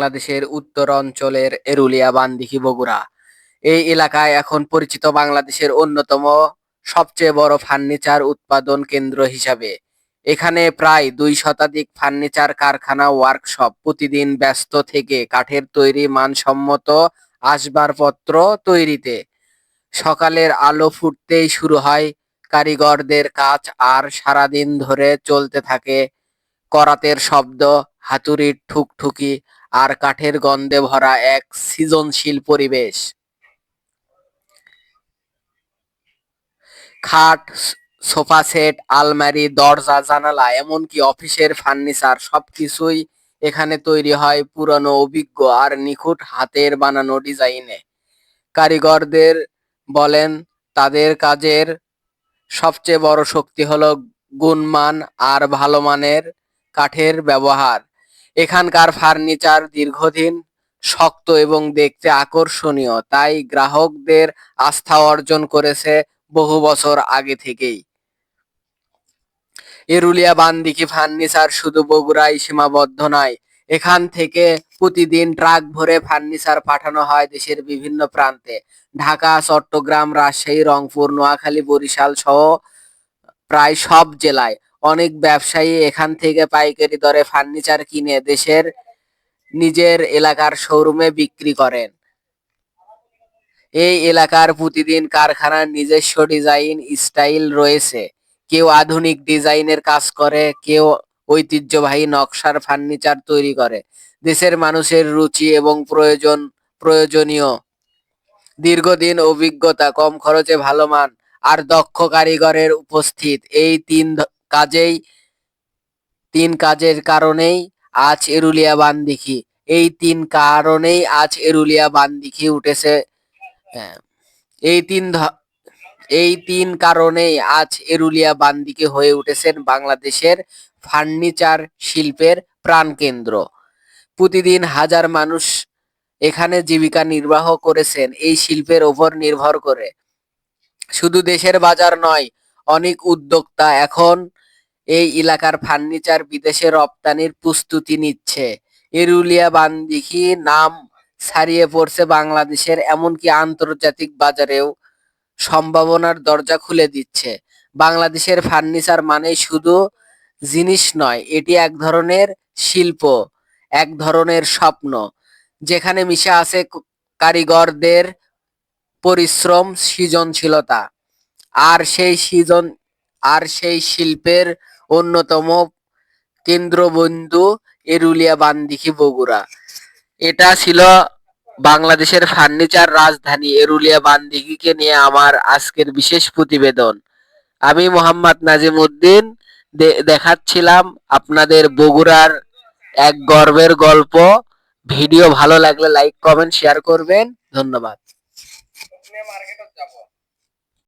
বাংলাদেশের উত্তর অঞ্চলের এরুলিয়া বান্দিখি বগুড়া। এই এলাকায় এখন পরিচিত বাংলাদেশের অন্যতম সবচেয়ে বড় ফার্নিচার উৎপাদন কেন্দ্র হিসাবে। এখানে প্রায় দুই শতাধিক ফার্নিচার কারখানা, ওয়ার্কশপ প্রতিদিন ব্যস্ত থেকে কাঠের তৈরি মানসম্মত আসবাবপত্র তৈরিতে। সকালের আলো ফুটতেই শুরু হয়, কারিগরদের কাজ আর সারাদিন ধরে চলতে থাকে। করাতের শব্দ, হাতুড়ির ঠুকঠুকি আর কাঠের গন্ধে ভরা এক সৃজনশীল পরিবেশ। খাট সোফা সেট, আলমারি, দরজা, জানালা, এমনকি অফিসের ফার্নিচার সবকিছুই এখানে তৈরি হয় পুরনো, অভিজ্ঞ আর নিখুঁত হাতের বানানো ডিজাইনে। কারিগরদের বলেন, তাদের কাজের সবচেয়ে বড় শক্তি হলো গুণমান আর ভালো মানের কাঠের ব্যবহার। এখানকার ফার্নিচার দীর্ঘদিন শক্ত এবং দেখতে আকর্ষণীয়, তাই গ্রাহকদের আস্থা অর্জন করেছে বহু বছর আগে থেকেই। এরুলিয়া বান্দিকি ফার্নিচার শুধু বগুড়ায় সীমাবদ্ধ নয়, এখান থেকে প্রতিদিন ট্রাক ভরে ফার্নিচার পাঠানো হয় দেশের বিভিন্ন প্রান্তে। ঢাকা, চট্টগ্রাম, রাজশাহী, রংপুর, নোয়াখালী, বরিশাল সহ প্রায় সব জেলায় অনেক ব্যবসায়ী এখান থেকে পাইকারি দরে ফার্নিচার কিনে দেশের নিজের এলাকার শোরুমে বিক্রি করেন। এই এলাকার প্রতিদিন কারখানার নিজস্ব ডিজাইন স্টাইল রয়েছে। কেউ আধুনিক ডিজাইনের কাজ করে, কেউ ঐতিহ্যবাহী নকশার ফার্নিচার তৈরি করে। দেশের মানুষের রুচি এবং প্রয়োজন, প্রয়োজনীয়। দীর্ঘদিন অভিজ্ঞতা, কম খরচে ভালো মান আর দক্ষ কারিগরের উপস্থিত। এই তিন কাজেই তিন কাজের কারণেই আজ এরুলিয়া বান্দিখি এই তিন কারণেই আজ এরুলিয়া বান্দিখি উঠেছে। হ্যাঁ, এই তিন এই তিন কারণেই আজ এরুলিয়া বান্দিকে হয়ে উঠেছেন বাংলাদেশের ফার্নিচার শিল্পের প্রাণকেন্দ্র। প্রতিদিন হাজার মানুষ এখানে জীবিকা নির্বাহ করেছেন এই শিল্পের ওপর নির্ভর করে। শুধু দেশের বাজার নয় অনেক উদ্যোক্তা এখন এই এলাকার ফার্নিচার বিদেশে রপ্তানির প্রস্তুতি নিচ্ছে। এরুলিয়া বান্দিখি নাম ছাড়িয়ে পড়ছে বাংলাদেশের, এমনকি আন্তর্জাতিক বাজারেও সম্ভাবনার দরজা খুলে দিচ্ছে। বাংলাদেশের ফার্নিচার মানে শুধু জিনিস নয়, এটি এক ধরনের শিল্প, এক ধরনের স্বপ্ন। যেখানে মিশে আছে কারিগরদের পরিশ্রম, সৃজনশীলতা। আর সেই সৃজন, আর সেই শিল্পের অন্যতম কেন্দ্রবিন্দু এরুলিয়া বান্দিখি বগুড়া। এটা ছিল বাংলাদেশের ফার্নিচার রাজধানী এরুলিয়া বান্দিগিকে নিয়ে আমার আজকের বিশেষ প্রতিবেদন। আমি মোহাম্মদ নাজিম উদ্দিন দেখাচ্ছিলাম আপনাদের বগুড়ার এক গর্বের গল্প। ভিডিও ভালো লাগলে লাইক, কমেন্ট, শেয়ার করবেন। ধন্যবাদ।